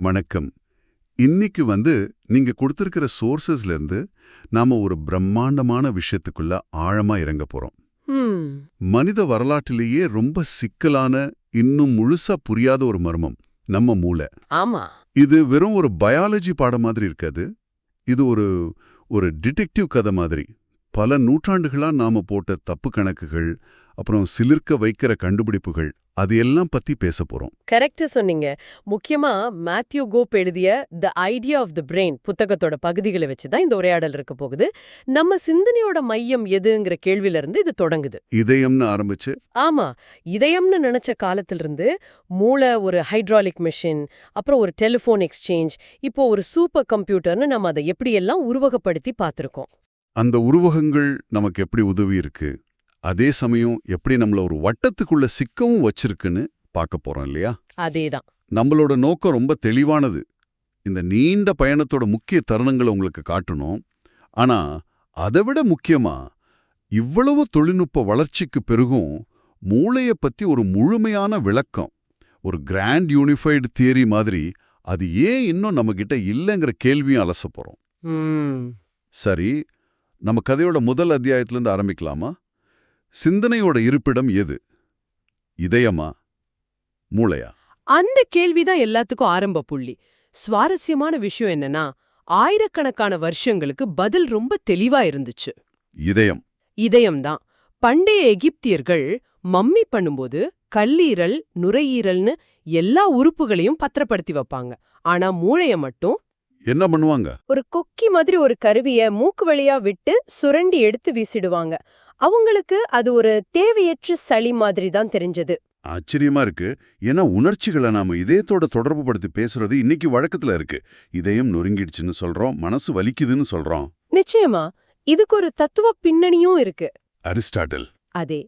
வணக்கம். இன்னைக்கு வந்து நீங்க கொடுத்திருக்கிற சோர்சஸ்ல இருந்து நாம ஒரு பிரம்மாண்டமான விஷயத்துக்குள்ள ஆழமா இறங்க போறோம். மனித வரலாற்றிலேயே ரொம்ப சிக்கலான இன்னும் முழுசா புரியாத ஒரு மர்மம் நம்ம மூளை. ஆமா. இது வெறும் ஒரு பயாலஜி பாடம் மாதிரி இருக்காது. இது ஒரு ஒரு டிடெக்டிவ் கதை மாதிரி. பல நூற்றாண்டுகளா நாம போட்ட தப்பு கணக்குகள் அப்புறம் சிலிர்க்க வைக்கிற கண்டுபிடிப்புகள் அது எல்லாம் பத்தி பேச போறோம். கரெக்டா சொன்னீங்க. முக்கியமா மேத்யூ கோப் எழுதிய the idea of the brain புத்தகத்தோட பகுதிகளை வச்சு தான் இந்த உரையாடல் இருக்க போகுது. நம்ம சிந்தனையோட மையம் எதுங்கிற கேள்வியில இருந்து இது தொடங்குது. இதயம்னு ஆரம்பிச்சு ஆமா. இதயம்னு நினைச்ச காலத்திலிருந்து மூளை ஒரு ஹைட்ராலிக் மெஷின் அப்புறம் ஒரு டெலிஃபோன் எக்ஸ்சேஞ்ச் இப்போ ஒரு சூப்பர் கம்ப்யூட்டர்னு நம்ம அதை எப்படியெல்லாம் உருவகப்படுத்தி பார்த்திருக்கோம்? அந்த உருவகங்கள் நமக்கு எப்படி உதவி இருக்கு அதே சமயம் எப்படி நம்மள ஒரு வட்டத்துக்குள்ள சிக்கவும் வச்சிருக்குன்னு பார்க்க போறோம் இல்லையா? அதேதான். நம்மளோட நோக்கம் ரொம்ப தெளிவானது. இந்த நீண்ட பயணத்தோட முக்கிய தருணங்களை உங்களுக்கு காட்டணும். ஆனா அதை விட முக்கியமா இவ்வளவு தொழில்நுட்ப வளர்ச்சிக்கு பிறகும் மூளைய பத்தி ஒரு முழுமையான விளக்கம் ஒரு கிராண்ட் யூனிஃபைடு தியரி மாதிரி அது ஏன் இன்னும் நம்மகிட்ட இல்லைங்கிற கேள்வியும் அலச போறோம். சரி நம்ம கதையோட முதல் அத்தியாயத்திலிருந்து ஆரம்பிக்கலாமா? சிந்தனையோட இருப்பிடம் எது? இதயமா? மூளையா? அந்த கேள்விதான் எல்லாத்துக்கும் ஆரம்ப புள்ளி. சுவாரஸ்யமான விஷயம் என்னன்னா ஆயிரக்கணக்கான வருஷங்களுக்கு பதில் ரொம்ப தெளிவா இருந்துச்சு. இதயம். இதயம்தான். பண்டைய எகிப்தியர்கள் மம்மி பண்ணும்போது கல்லீரல் நுரையீரல்னு எல்லா உறுப்புகளையும் பத்திரப்படுத்தி வைப்பாங்க. ஆனா மூளைய மட்டும் என்ன பண்ணுவாங்க? ஒரு கொக்கி மாதிரி ஒரு கருவிய மூக்கு வழியா விட்டு சுரண்டி எடுத்து வீசிடுவாங்க. அவங்களுக்கு அது ஒரு தேவையற்ற சளி மாதிரி தான் தெரிஞ்சது. ஆச்சரியமா இருக்கு. ஏன்னா உணர்ச்சிகளை நாம இதயத்தோட தொடர்பு படுத்தி பேசுறது இன்னைக்கு வழக்கத்துல இருக்கு. இதயம் நொறுங்கிடுச்சுன்னு சொல்றோம் மனசு வலிக்குதுன்னு சொல்றோம். நிச்சயமா இதுக்கு ஒரு தத்துவ பின்னணியும் இருக்கு. அரிஸ்டாட்டில். அதே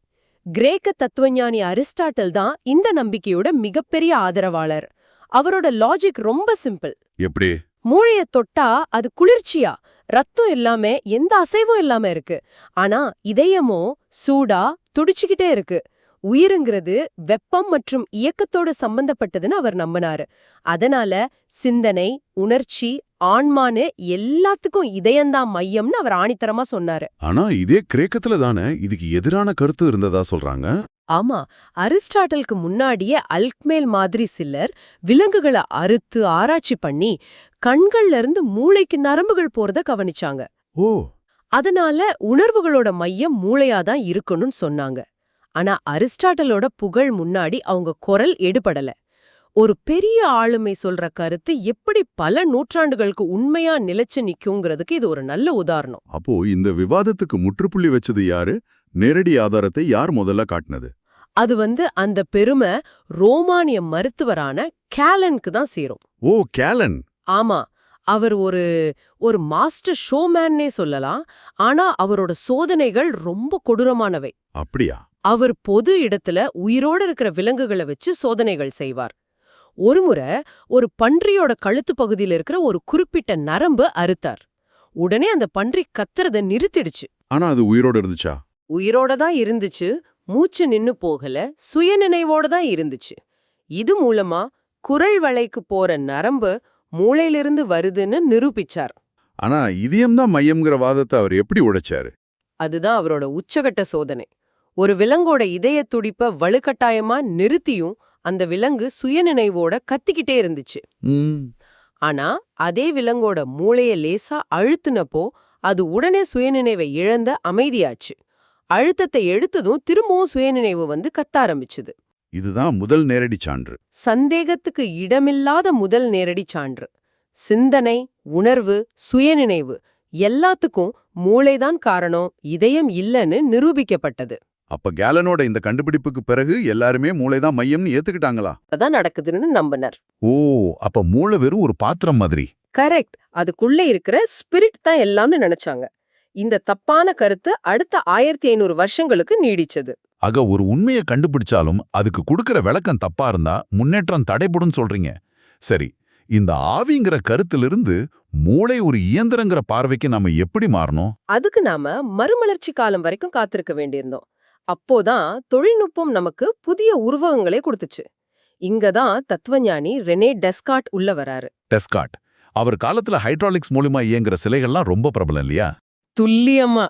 கிரேக்க தத்துவஞானி அரிஸ்டாட்டில் தான் இந்த நம்பிக்கையோட மிகப்பெரிய ஆதரவாளர். அவரோட லாஜிக் ரொம்ப சிம்பிள் எப்படி? மூளைய தொட்டா அது குளிர்ச்சியா? ரத்தம் இல்லாம எந்த அசைவும் இல்லாம இருக்கு. ஆனா இதயமோ சூடா துடிச்சுக்கிட்டே இருக்கு. உயிருங்கிறது வெப்பம் மற்றும் இயக்கத்தோட சம்பந்தப்பட்டதுன்னு அவர் நம்பினாரு. அதனால சிந்தனை உணர்ச்சி ஆன்மான்னு எல்லாத்துக்கும் இதயம்தான் மையம்னு அவர் ஆணித்தரமா சொன்னாரு. ஆனா இதே கிரேக்கத்துல தானே இதுக்கு எதிரான கருத்து இருந்ததா சொல்றாங்க? ஆமா அரிஸ்டாட்டலுக்கு முன்னாடியே அல்க்மேல் மாதிரி சிலர் விலங்குகளை அறுத்து ஆராய்ச்சி பண்ணி கண்கள்ல இருந்து மூளைக்கு நரம்புகள் போறத கவனிச்சாங்க. ஓ. அதனால உணர்வுகளோட மையம் மூளையாதான் இருக்கணும்னு சொன்னாங்க. ஆனா அரிஸ்டாட்டலோட புகழ் முன்னாடி அவங்க குரல் எடுபடல. ஒரு பெரிய ஆளுமை சொல்ற கருத்து எப்படி பல நூற்றாண்டுகளுக்கு உண்மையா நிலைச்சு நிக்குங்கிறதுக்கு இது ஒரு நல்ல உதாரணம். அப்போ இந்த விவாதத்துக்கு முற்றுப்புள்ளி வச்சது யாரு? நேரடி ஆதாரத்தை யார் முதல்ல காட்டினது? அது வந்து அந்த பெருமை ரோமானிய மருத்துவரான கேலனுக்கு தான் சேரும். ஓ கேலன். ஆமா அவர் ஒரு ஒரு மாஸ்டர் ஷோமேன்னே சொல்லலாம். ஆனா அவரோட சோதனைகள் ரொம்ப கொடூரமானவை. அப்படியா? அவர் பொது இடத்துல உயிரோட இருக்கிற விலங்குகளை வச்சு சோதனைகள் செய்வார். ஒருமுறை ஒரு பன்றியோட கழுத்து பகுதியில இருக்கிற ஒரு குறிப்பிட்ட நரம்பு அறுத்தார். உடனே அந்த பன்றி கத்துறத நிறுத்திடுச்சு. ஆனா அது உயிரோட இருந்துச்சா? உயிரோட தான் இருந்துச்சு. மூச்சு நின்னு போகல. சுயநினைவோட தான் இருந்துச்சு. இது மூலமா குரல் வளைக்கு போற நரம்பு மூளையிலிருந்து வருதுன்னு நிரூபிச்சார். ஆனா இதயம்தான் மையம்ங்கிற வாதத்தை அவர் எப்படி உடைச்சாரு? அதுதான் அவரோட உச்சகட்ட சோதனை. ஒரு விலங்கோட இதய துடிப்ப வலுக்கட்டாயமா நிறுத்தியும் அந்த விலங்கு சுயநினைவோட கத்திக்கிட்டே இருந்துச்சு. ஆனா அதே விலங்கோட மூளைய லேசா அழுத்துனப்போ அது உடனே சுயநினைவை இழந்த அமைதியாச்சு. அழுத்தத்தை எடுத்ததும் திரும்பவும் சுயநினைவு வந்து கத்த ஆரம்பிச்சுது. இதுதான் முதல் நேரடி சான்று. சந்தேகத்துக்கு இடமில்லாத முதல் நேரடி சான்று. சிந்தனை உணர்வு சுயநினைவு எல்லாத்துக்கும் மூளைதான் காரணம் இதயம் இல்லைன்னு நிரூபிக்கப்பட்டது. அப்ப கேலனோட இந்த கண்டுபிடிப்புக்கு பிறகு எல்லாருமே மூளைதான் மையம்னு ஏத்துக்கிட்டாங்களா? அதான் நடக்குதுன்னு நம்பினர். ஓ அப்ப மூளை வெறும் ஒரு பாத்திரம் மாதிரி. கரெக்ட். அதுக்குள்ள இருக்கிற ஸ்பிரிட் தான் எல்லாம்னு நினைச்சாங்க. இந்த தப்பான கருத்து அடுத்த ஆயிரத்தி ஐநூறு வருஷங்களுக்கு நீடிச்சது. ஆக ஒரு உண்மையை கண்டுபிடிச்சாலும் அதுக்கு கொடுக்கிற விளக்கம் தப்பா இருந்தா முன்னேற்றம் தடைபடும் சொல்றீங்க. சரி இந்த ஆவிங்கிற கருத்திலிருந்து மூளை ஒரு இயந்திரங்கிற பார்வைக்கு நாம எப்படி மாறணும்? அதுக்கு நாம மறுமலர்ச்சி காலம் வரைக்கும் காத்திருக்க வேண்டியிருந்தோம். அப்போதான் தொழில்நுட்பம் நமக்கு புதிய உருவகங்களை கொடுத்துச்சு. இங்கதான் தத்துவஞானி ரெனே டெஸ்கார்ட் உள்ள வராரு. டெஸ்காட். அவர் காலத்துல ஹைட்ராலிக்ஸ் மூலியமா இயங்குற சிலைகள்லாம் ரொம்ப பிரபலம் இல்லையா? துல்லியமா.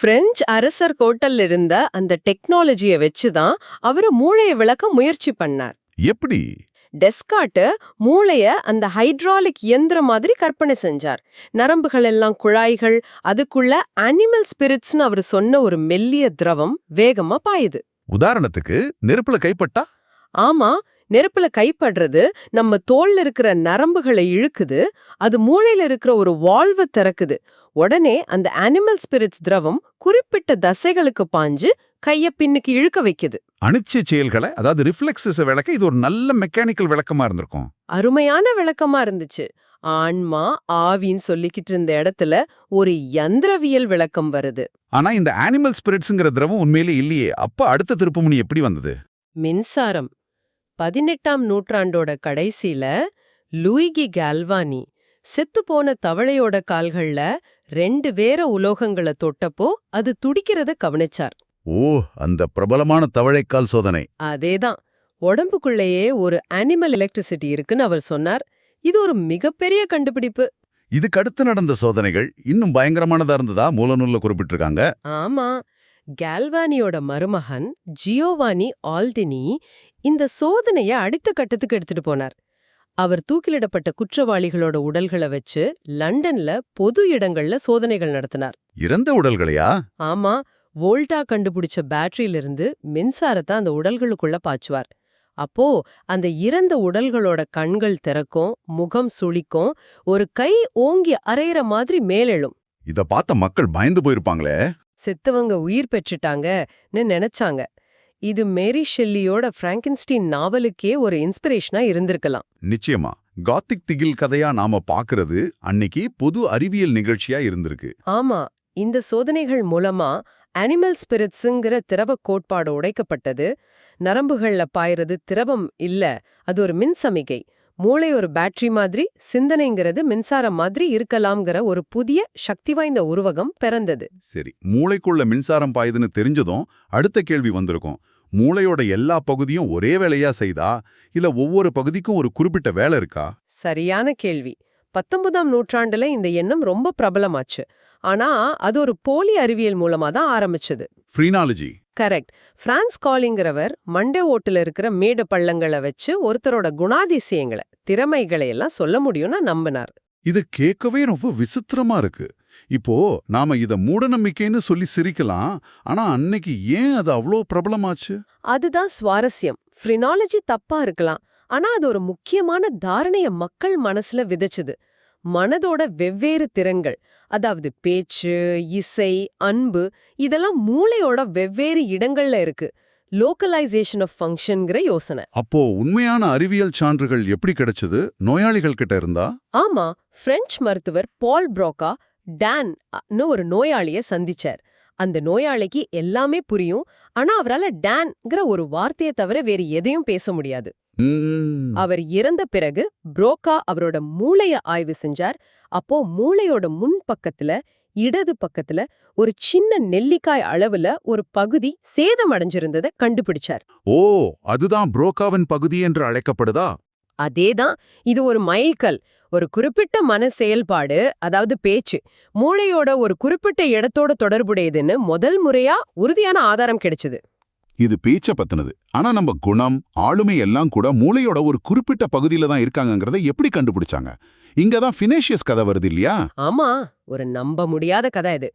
பிரெஞ்சு அரசர் கோட்டல்ல இருந்த அந்த டெக்னாலஜிய வச்சுதான் அவரு மூளைய விளக்க முயற்சி பண்ணார். எப்படி? டெஸ்கார்ட் மூளைய அந்த ஹைட்ராலிக் இயந்திரம் மாதிரி கற்பனை செஞ்சார். நரம்புகள் எல்லாம் குழாய்கள் அதுக்குள்ள அனிமல் ஸ்பிரிட்ஸ்னு அவர் சொன்ன ஒரு மெல்லிய திரவம் வேகமா பாயுது. உதாரணத்துக்கு நெருப்புல கைப்பட்டா? ஆமா நெருப்புல கைப்படுறது நம்ம தோல்ல இருக்கிற நரம்புகளை இழுக்குது. அது மூளையில இருக்கிற ஒரு வால்வ திறக்குது. உடனே அந்த அனிமல் ஸ்பிரிட்ஸ் திரவம் குறிப்பிட்ட தசைகளுக்கு பாஞ்சு கைய பின்னுக்கு இழுக்க வைக்குது. அணிச்ச செயல்களை அதாவது ரிஃப்ளெக்ஸஸ் விளக்க இது ஒரு நல்ல மெக்கானிக்கல் விளக்கமா இருந்திருக்கும். அருமையான விளக்கமா இருந்துச்சு. ஆன்மா ஆவின்னு சொல்லிக்கிட்டு இருந்த இடத்துல ஒரு யந்திரவியல் விளக்கம் வருது. ஆனா இந்த அனிமல் ஸ்பிரிட்ஸ்ங்கிற திரவம் உண்மையிலே இல்லையே. அப்ப அடுத்த திருப்புமுனி எப்படி வந்தது? மின்சாரம். பதினெட்டாம் நூற்றாண்டோட கடைசியில லூயிகி கால்வானி செத்துப்போன தவளையோட கால்கள்ல ரெண்டு வேற உலோகங்களை தொட்டப்போ அது துடிக்கிறத கவனிச்சார். ஓ அந்த பிரபலமான தவளைக்கால் சோதனை. அதேதான். உடம்புக்குள்ளேயே ஒரு அனிமல் எலக்ட்ரிசிட்டி இருக்குன்னு அவர் சொன்னார். இது ஒரு மிகப்பெரிய கண்டுபிடிப்பு. இதுக்கு அடுத்து நடந்த சோதனைகள் இன்னும் பயங்கரமானதா இருந்ததா மூலநூல்ல குறிப்பிட்டிருக்காங்க? ஆமா. கால்வானியோட மருமகன் ஜியோவானி ஆல்டினி இந்த சோதனைய அடுத்த கட்டத்துக்கு எடுத்துட்டு போனார். அவர் தூக்கிலிடப்பட்ட குற்றவாளிகளோட உடல்களை வச்சு லண்டன்ல பொது இடங்கள்ல சோதனைகள் நடத்தினார். இறந்த உடல்களையா? ஆமா வோல்டா கண்டுபிடிச்ச பேட்டரியிலிருந்து மின்சாரத்தை அந்த உடல்களுக்குள்ள பாய்ச்சுவார். அப்போ அந்த இறந்த உடல்களோட கண்கள் திறக்கும் முகம் சுளிக்கும் ஒரு கை ஓங்கி அரையிற மாதிரி மேலெழும். இத பார்த்த மக்கள் பயந்து போயிருப்பாங்களே. செத்தவங்க உயிர் பெற்றுட்டாங்கன்னு நினைச்சாங்க. இது மேரி ஷெல்லியோட பிராங்கன்ஸ்டீன் நாவலுக்கே ஒரு இன்ஸ்பிரேஷனா இருந்திருக்கலாம். நிச்சயமா. காத்திக் திகில் கதையா நாம பாக்குறது அன்னைக்கு பொது அறிவியல் நிகழ்ச்சியா இருந்திருக்கு. ஆமா. இந்த சோதனைகள் மூலமா அனிமல் ஸ்பிரிட்ஸுங்கிற திரவ கோட்பாடு உடைக்கப்பட்டது. நரம்புகள்ல பாயறது திரவம் இல்ல. அது ஒரு மின் சமிகை மூளை ஒரு பேட்டரி மாதிரி சிந்தனைங்கிறது மின்சாரம் மாதிரி இருக்கலாம்ங்கிற ஒரு புதிய சக்தி வாய்ந்த உருவகம் பிறந்தது. சரி மூளைக்குள்ள மின்சாரம் பாயுதுன்னு தெரிஞ்சதும் அடுத்த கேள்வி வந்திருக்கும். மூளையோட எல்லா பகுதியும் ஒரே வேலையா செய்தா? இல்ல ஒவ்வொரு பகுதிக்கும் ஒரு குறிப்பிட்ட வேலை இருக்கா? சரியான கேள்வி. பத்தொன்பதாம் நூற்றாண்டுல இந்த எண்ணம் ரொம்ப பிரபலமாச்சு. ஆனா அது ஒரு போலி அறிவியல் மூலமா தான் ஆரம்பிச்சது. ஃப்ரீனாலஜி. கரெக்ட். பிரான்ஸ் காலிங்கிறவர் மண்டே ஓட்டுல இருக்கிற மேடு பள்ளங்களை வச்சு ஒருத்தரோட குணாதிசயங்களை திறமைகளை எல்லாம் சொல்ல முடியும்னு நம்பினார். இது கேட்கவே ரொம்ப விசித்திரமா இருக்கு. இப்போ நாம இத மூடநம்பிக்கைன்னு சொல்லி சிரிக்கலாம் ஆனா அன்னைக்கு ஏன் அது அவ்வளோ பிரபலமாச்சு? அதுதான் சுவாரஸ்யம். ஃப்ரினாலஜி தப்பா இருக்கலாம். ஆனா அது ஒரு முக்கியமான தாரணைய மக்கள் மனசுல விதைச்சுது. மனதோட வெவ்வேறு திறன்கள் அதாவது பேச்சு இசை அன்பு இதெல்லாம் மூளையோட வெவ்வேறு இடங்கள்ல இருக்கு. லோக்கலைசேஷன் ஆஃப் ஃபங்க்ஷன்ங்கிற யோசனை. அப்போ உண்மையான அறிவியல் சான்றுகள் எப்படி கிடைச்சது? நோயாளிகள் கிட்ட இருந்தா? ஆமா பிரெஞ்சு மருத்துவர் பால் புரோக்கா டான் ஒரு நோயாளிய சந்திச்சார். அந்த நோயாளிக்கு எல்லாமே புரியும் ஆனா அவரால டான்ங்கிற ஒரு வார்த்தையை தவிர வேறு எதையும் பேச முடியாது. அவர் இறந்த பிறகு புரோக்கா அவரோட மூளைய ஆய்வு செஞ்சார். அப்போ மூளையோட முன் பக்கத்துல இடது பக்கத்துல ஒரு சின்ன நெல்லிக்காய் அளவுல ஒரு பகுதி சேதமடைஞ்சிருந்ததை கண்டுபிடிச்சார். ஓ அதுதான் புரோக்காவின் பகுதி என்று அழைக்கப்படுதா? அதேதான் இது ஒரு மைல்கல் ஒரு குறிப்பிட்ட மன செயல்பாடு அதாவது பேச்சு. மூளையோட ஒரு குறிப்பிட்ட இடத்தோட தொடர்புடையதுன்னு முதல் முறையா உறுதியான ஆதாரம் கிடைச்சது. இது பேச்ச பத்தினது. ஆனா நம்ம குணம் ஆளுமை எல்லாம் கூட மூளையோட ஒரு குறிப்பிட்ட பகுதியில தான் இருக்காங்கங்கறத எப்படி கண்டுபிடிச்சாங்க? இங்க தான் ஃபினேஷியஸ் கதை வருது இல்லையா? ஆமா ஒரு நம்ப முடியாத கதை இது.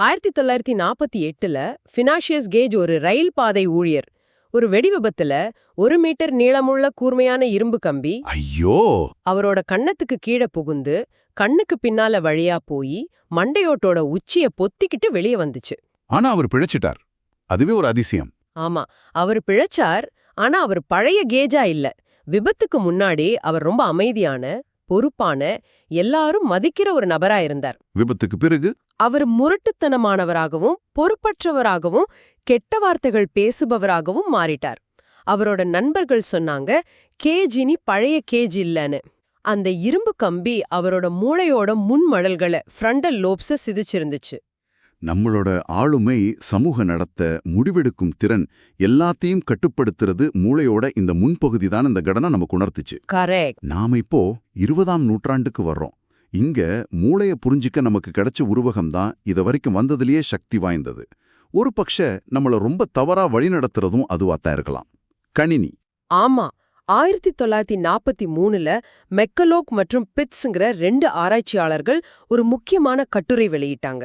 ஆயிரத்தி தொள்ளாயிரத்தி நாற்பத்தி எட்டுல ஃபினாஷியஸ் கேஜ் ஒரு ரயில் பாதை ஊழியர். ஒரு வெடி விபத்துல ஒரு மீட்டர் நீளமுள்ள கூர்மையான இரும்பு கம்பி ஐயோ! அவரோட கன்னத்துக்கு கீழே புகுந்து கண்ணுக்கு பின்னால வழியா போய் மண்டையோட்டோட உச்சிய பொத்திக்கிட்டு வெளியே வந்துச்சு. ஆனா அவர் பிழைச்சிட்டார். அதுவே ஒரு அதிசயம். ஆமா அவர் பிழைச்சார் ஆனா அவர் பழைய கேஜா இல்ல. விபத்துக்கு முன்னாடி அவர் ரொம்ப அமைதியான பொறுப்பான எல்லாரும் மதிக்கிற ஒரு நபரா இருந்தார். விபத்துக்கு பிறகு? அவர் முரட்டுத்தனமானவராகவும் பொறுப்பற்றவராகவும் கெட்ட வார்த்தைகள் பேசுபவராகவும் மாறிட்டார். அவரோட நண்பர்கள் சொன்னாங்க கேஜினி பழைய கேஜ் இல்லன்னு. அந்த இரும்பு கம்பி அவரோட மூளையோட முன்மடல்களை ஃப்ரண்டல் லோப்ஸ சிதிச்சிருந்துச்சு. நம்மளோட ஆளுமை சமூக நடத்த முடிவெடுக்கும் திறன் எல்லாத்தையும் கட்டுப்படுத்துறது மூளையோட இந்த முன்பகுதி தான் இந்த கடனை நமக்கு உணர்த்துச்சு. நாம இப்போ இருபதாம் நூற்றாண்டுக்கு வர்றோம். இங்க மூளைய புரிஞ்சிக்க நமக்கு கிடைச்ச உருவகம் தான் இது வரைக்கும் வந்ததுலயே சக்தி வாய்ந்தது. ஒரு பட்ச நம்மள ரொம்ப தவறா வழிநடத்துறதும் அதுவாத்தான் இருக்கலாம். கணினி. ஆமா. ஆயிரத்தி தொள்ளாயிரத்தி நாற்பத்தி மூணுல மெக்கலோக் மற்றும் பிட்ஸ்ங்கிற ரெண்டு ஆராய்ச்சியாளர்கள் ஒரு முக்கியமான கட்டுரை வெளியிட்டாங்க.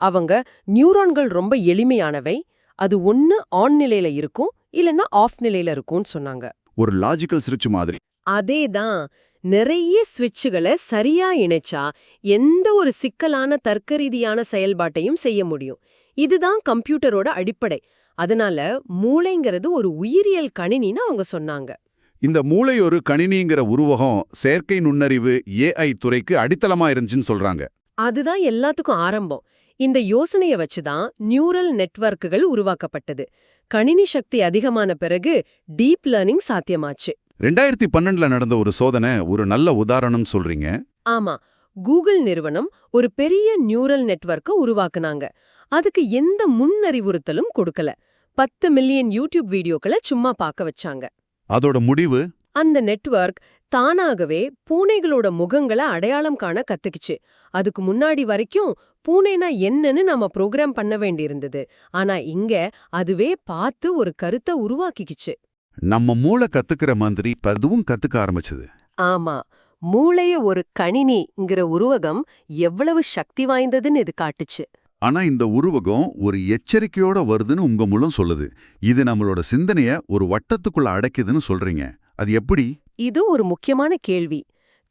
அவங்க நியூரான்கள் ரொம்ப எளிமையானவை. அது ஒன்னு ஆன் நிலையில இருக்கும் இல்லைன்னா ஆஃப் நிலையில இருக்கும்னு சொன்னாங்க. ஒரு லாஜிக்கல் சிரிச்சு மாதிரி. அதேதான். நிறைய ஸ்விட்சுகளை சரியா இணைச்சா எந்த ஒரு சிக்கலான தர்க்கரீதியான செயல்பாட்டையும் செய்ய முடியும். இதுதான் கம்ப்யூட்டரோட அடிப்படை. அதனால மூளைங்கிறது ஒரு உயிரியல் கணினின்னு அவங்க சொன்னாங்க. இந்த மூளை ஒரு கணினிங்கிற உருவகம் செயற்கை நுண்ணறிவு ஏஐ துறைக்கு அடித்தளமா இருந்துச்சுன்னு சொல்றாங்க. அதுதான் எல்லாத்துக்கும் ஆரம்பம். இந்த யோசனைய வச்சுதான் நியூரல் நெட்வொர்க்குகள் உருவாக்கப்பட்டது. கணினி சக்தி அதிகமான பிறகு டீப் லேர்னிங் சாத்தியமாச்சு. ரெண்டாயிரத்தி பன்னெண்டுல நடந்த ஒரு சோதனை ஒரு நல்ல உதாரணம் சொல்றீங்க? ஆமா. கூகுள் நிறுவனம் ஒரு பெரிய நியூரல் நெட்வொர்க்கை உருவாக்குனாங்க. அதுக்கு எந்த முன்னறிவுறுத்தலும் கொடுக்கல. பத்து மில்லியன் யூடியூப் வீடியோக்களை சும்மா பார்க்க வச்சாங்க. அதோட முடிவு? அந்த நெட்வொர்க் தானாகவே பூனைகளோட முகங்களை அடையாளம் காண கத்துக்கிச்சு. அதுக்கு முன்னாடி வரைக்கும் பூனைனா என்னன்னு நாம ப்ரோக்ராம் பண்ண வேண்டியிருந்தது. ஆனா இங்க அதுவே பார்த்து ஒரு கருத்தை உருவாக்கிக்கிச்சு. நம்ம மூளை கத்துக்கிற மாதிரி அதுவும் கத்துக்க ஆரம்பிச்சது. ஆமா. மூளைய ஒரு கணினிங்கிற உருவகம் எவ்வளவு சக்தி வாய்ந்ததுன்னு இது காட்டுச்சு. ஆனா இந்த உருவகம் ஒரு எச்சரிக்கையோட வருதுன்னு உங்க மூலம் சொல்லுது. இது நம்மளோட சிந்தனைய ஒரு வட்டத்துக்குள்ள அடைக்குதுன்னு சொல்றீங்க. அது எப்படி? இது ஒரு முக்கியமான கேள்வி.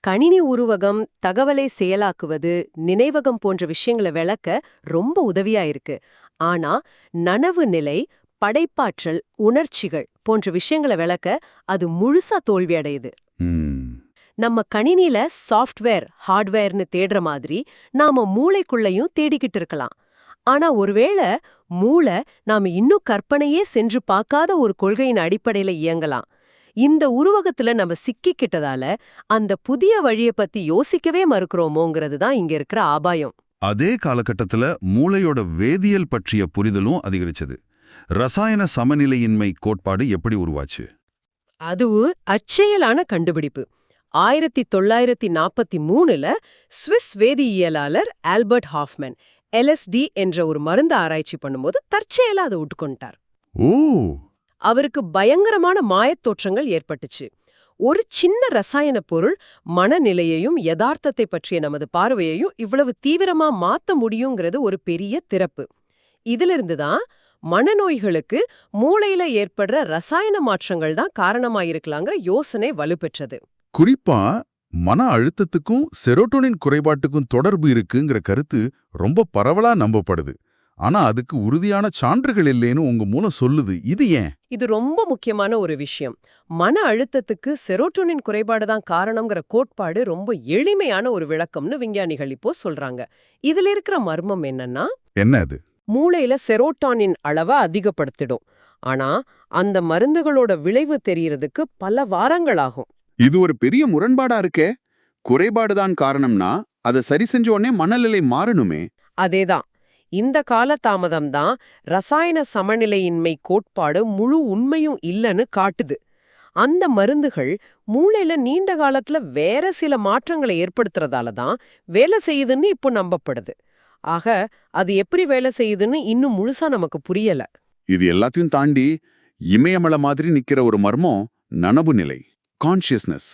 கணினி உருவகம் தகவலை செயலாக்குவது நினைவகம் போன்ற விஷயங்களை விளக்க ரொம்ப உதவியா இருக்கு. ஆனா நனவு நிலை படைப்பாற்றல் உணர்ச்சிகள் போன்ற விஷயங்களை விளக்க அது முழுசா தோல்வி அடையுது. நம்ம கணினில சாஃப்ட்வேர் ஹார்ட்வேர்னு தேடுற மாதிரி நாம மூளைக்குள்ளயும் தேடிக்கிட்டு இருக்கலாம். ஆனா ஒருவேளை மூளை நாம இன்னும் கற்பனையே சென்று பார்க்காத ஒரு கொள்கையின் அடிப்படையில இயங்கலாம். இந்த உருவகத்துல நம்ம சிக்கிக்கிட்டதால அந்த புதிய வழியை பத்தி யோசிக்கவே மறுக்கிறோமோங்கிறது தான் இங்க இருக்கிற ஆபாயம். அதே காலகட்டத்துல மூளையோட வேதியியல் பற்றிய புரிதலும் அதிகரிச்சது. ரசாயன சமநிலையின்மை கோட்பாடு எப்படி உருவாச்சு? அது அச்செயலான கண்டுபிடிப்பு. ஆயிரத்தி தொள்ளாயிரத்தி நாற்பத்தி மூணுல ஸ்விஸ் வேதியியலாளர் ஆல்பர்ட் ஹாஃப்மேன் எல்எஸ்டி என்ற ஒரு மருந்து ஆராய்ச்சி பண்ணும்போது தற்செயலா அதை உட்கொண்டார் ஓ! அவருக்கு பயங்கரமான மாயத் தோற்றங்கள் ஏற்பட்டுச்சு. ஒரு சின்ன ரசாயன பொருள் மனநிலையையும் யதார்த்தத்தை பற்றிய நமது பார்வையையும் இவ்வளவு தீவிரமா மாத்த முடியுங்கிறது ஒரு பெரிய திறப்பு. இதிலிருந்து தான் மனநோய்களுக்கு மூளையில ஏற்படுற ரசாயன மாற்றங்கள் தான் காரணமாயிருக்கலாங்கிற யோசனை வலுப்பெற்றது. குறிப்பா மன அழுத்தத்துக்கும் செரோட்டோனின் குறைபாட்டுக்கும் தொடர்பு இருக்குங்கிற கருத்து ரொம்ப பரவலா நம்பப்படுது. ஆனா அதுக்கு உறுதியான சான்றுகள் இல்லைன்னு உங்க மூலம் சொல்லுது. இது ஏன்? இது ரொம்ப முக்கியமான ஒரு விஷயம். மன அழுத்தத்துக்கு செரோட்டோனின் குறைபாடு தான் காரணம்ங்கிற கோட்பாடு ரொம்ப எளிமையான ஒரு விளக்கம்னு விஞ்ஞானிகள் இப்போ சொல்றாங்க. இதுல இருக்கிற மர்மம் என்னன்னா என்ன அது? மூளையில செரோட்டானின் அளவை அதிகப்படுத்திடும். ஆனா அந்த மருந்துகளோட விளைவு தெரியறதுக்கு பல வாரங்கள் ஆகும் இது ஒரு பெரிய முரண்பாடா இருக்கே. குறைபாடுதான் காரணம்னா அதை சரி செஞ்ச உடனே மனநிலை மாறணுமே. அதேதான். இந்த காலதாமதம் தான் ரசாயன சமநிலையின்மை கோட்பாடு முழு உண்மையும் இல்லைன்னு காட்டுது. அந்த மருந்துகள் மூளையில நீண்ட காலத்துல வேற சில மாற்றங்களை ஏற்படுத்துறதால தான் வேலை செய்யுதுன்னு இப்போ நம்பப்படுது. ஆக அது எப்படி வேலை செய்யுதுன்னு இன்னும் முழுசா நமக்கு புரியல. இது எல்லாத்தையும் தாண்டி இமயமலை மாதிரி நிக்கிற ஒரு மர்மம் நனவு நிலை கான்ஷியஸ்னஸ்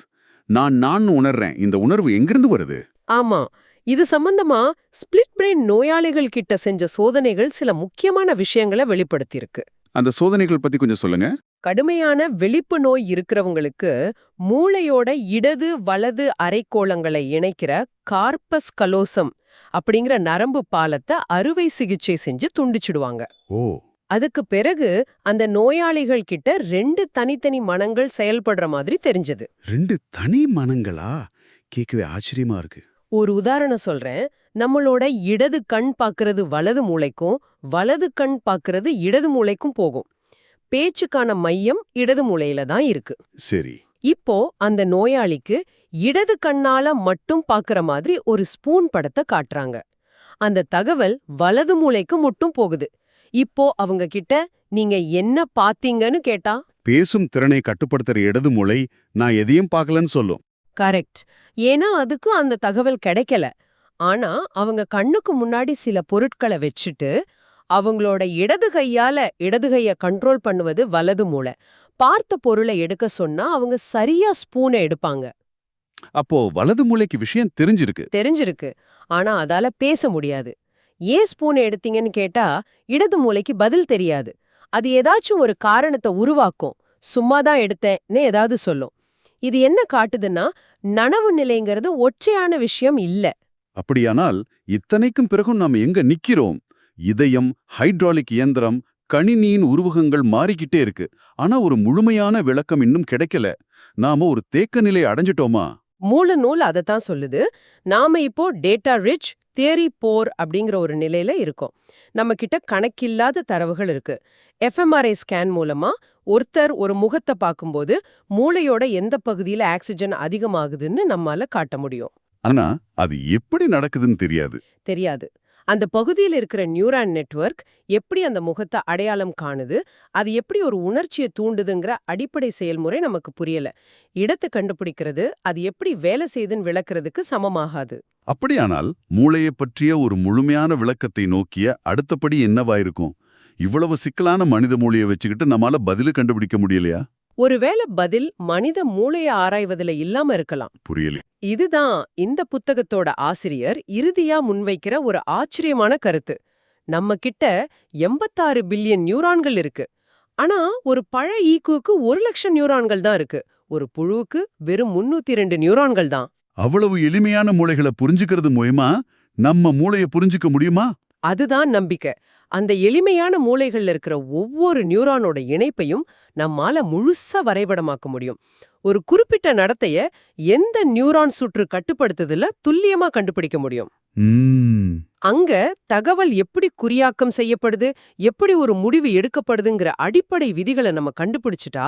நான் நான் உணர்றேன். இந்த உணர்வு எங்கிருந்து வருது? ஆமா. இது சம்பந்தமா ஸ்பிளிட் பிரெயின் நோயாளிகள் கிட்ட செஞ்ச சோதனைகள் சில முக்கியமான விஷயங்களை வெளிப்படுத்தியிருக்கு. அந்த சோதனைகள் பத்தி கொஞ்சம் சொல்லுங்க. கடுமையான வெளிப்பு நோய் இருக்கிறவங்களுக்கு மூளையோட இடது வலது அரைக்கோளங்களை இணைக்கிற கார்பஸ் கலோசம் அப்படிங்கிற நரம்பு பாலத்தை அறுவை சிகிச்சை செஞ்சு துண்டிச்சிடுவாங்க. ஓ. அதுக்கு பிறகு அந்த நோயாளிகள் கிட்ட ரெண்டு தனித்தனி மனங்கள் செயல்படுற மாதிரி தெரிஞ்சது. ரெண்டு தனி மனங்களா? கேட்கவே ஆச்சரியமா இருக்கு. ஒரு உதாரணம் சொல்றேன். நம்மளோட இடது கண் பார்க்கறது வலது மூளைக்கும் வலது கண் பார்க்கறது இடது மூளைக்கும் போகும். பேச்சுக்கான மையம் இடது மூளையில தான் இருக்கு. சரி. இப்போ அந்த நோயாளிக்கு இடது கண்ணால மட்டும் பார்க்கற மாதிரி ஒரு ஸ்பூன் படத்தை காட்டுறாங்க. அந்த தகவல் வலது மூளைக்கு மட்டும் போகுது. இப்போ அவங்க கிட்ட நீங்க என்ன பாத்தீங்கன்னு கேட்டா? பேசும் திறனை கட்டுப்படுத்துற இடது மூளை நான் எதையும் பார்க்கலன்னு சொல்லும். கரெக்ட். ஏன்னா அதுக்கு அந்த தகவல் கிடைக்கல. ஆனா அவங்க கண்ணுக்கு முன்னாடி சில பொருட்களை வச்சுட்டு அவங்களோட இடது கையால இடது கைய கண்ட்ரோல் பண்ணுவது வலது மூளை. பார்த்த பொருளை எடுக்க சொன்னா அவங்க சரியா ஸ்பூனை எடுப்பாங்க. அப்போ வலது மூளைக்கு விஷயம் தெரிஞ்சிருக்கு. தெரிஞ்சிருக்கு. ஆனா அதால பேச முடியாது. ஏன் ஸ்பூனை எடுத்தீங்கன்னு கேட்டா இடது மூளைக்கு பதில் தெரியாது. அது ஏதாச்சும் ஒரு காரணத்தை உருவாக்கும். சும்மா தான் எடுத்தேன்னு ஏதாவது சொல்லும். இது என்ன காட்டுதுன்னா நனவு நிலைங்கிறது ஒற்றையான விஷயம் இல்ல. அப்படியானால் இத்தனைக்கும் பிறகும் நாம எங்க நிக்கிறோம்? இதயம் ஹைட்ராலிக் இயந்திரம் கணினியின் உருவகங்கள் மாறிக்கிட்டே இருக்கு. ஆனா ஒரு முழுமையான விளக்கம் இன்னும் கிடைக்கல. நாம ஒரு தேக்க நிலை அடைஞ்சிட்டோமா? மூல நூல் அதைத்தான் சொல்லுது. நாம இப்போ டேட்டா ரிச் தியரி போர் அப்படிங்கிற ஒரு நிலையில இருக்கோம். நம்ம கிட்ட கணக்கில்லாத தரவுகள் இருக்கு. எஃப்எம்ஆர்ஐ ஸ்கேன் மூலமா ஒருத்தர் ஒரு முகத்தை பார்க்கும்போது மூளையோட எந்த பகுதியில ஆக்சிஜன் அதிகமாகுதுன்னு நம்மால காட்ட முடியும். ஆனா அது எப்படி நடக்குதுன்னு தெரியாது. தெரியாது. அந்த பகுதியில் இருக்கிற நியூரான் நெட்வொர்க் எப்படி அந்த முகத்தை அடையாளம் காணுது அது எப்படி ஒரு உணர்ச்சியை தூண்டுதுங்கிற அடிப்படை செயல்முறை நமக்கு புரியல. இடத்தை கண்டுபிடிக்கிறது அது எப்படி வேலை செய்யுதுன்னு விளக்குறதுக்கு சமமாகாது. அப்படியானால் மூளையைப் பற்றிய ஒரு முழுமையான விளக்கத்தை நோக்கிய அடுத்தபடி என்னவா இருக்கும்? இவ்வளவு சிக்கலான மனித மூளையை வச்சுக்கிட்டு நம்மால பதிலு கண்டுபிடிக்க முடியலையா? ஒருவேளை பதில் மனித மூளையை ஆராய்வதுல இல்லாம இருக்கலாம். புரியல. இதுதான் இந்த புத்தகத்தோட ஆசிரியர் இறுதியா முன்வைக்கிற ஒரு ஆச்சரியமான கருத்து. நம்ம கிட்ட எண்பத்தாறு பில்லியன் நியூரான்கள் இருக்கு. ஆனா ஒரு பழ ஈக்குவுக்கு ஒரு லட்சம் நியூரான்கள் தான் இருக்கு. ஒரு புழுவுக்கு வெறும் முன்னூத்தி ரெண்டு நியூரான்கள் தான். அவ்வளவு எளிமையான மூளைகளை புரிஞ்சுக்கிறது மூலமா நம்ம மூளையை புரிஞ்சுக்க முடியுமா? அதுதான் நம்பிக்கை. அந்த எளிமையான மூளைகள்ல இருக்கிற ஒவ்வொரு நியூரானோட இணைப்பையும் நம்மால முழுசா வரைபடமாக்க முடியும். ஒரு குறிப்பிட்ட நடத்தைய எந்த நியூரான் சுற்று கட்டுப்படுத்துதுல துல்லியமா கண்டுபிடிக்க முடியும். அங்க தகவல் எப்படி குறியாக்கம் செய்யப்படுது எப்படி ஒரு முடிவு எடுக்கப்படுதுங்கிற அடிப்படை விதிகளை நம்ம கண்டுபிடிச்சிட்டா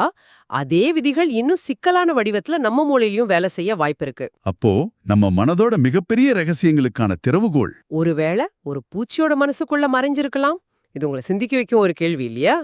அதே விதிகள் இன்னும் சிக்கலான வடிவத்துல நம்ம மூளையிலயும் வேலை செய்ய வாய்ப்பிருக்கு அப்போ நம்ம மனதோட மிகப்பெரிய ரகசியங்களுக்கான திறவுகோல் ஒருவேளை ஒரு பூச்சியோட மனசுக்குள்ள மறைஞ்சிருக்கலாம். இது உங்களை சிந்திக்க வைக்கும் ஒரு கேள்வி இல்லையா?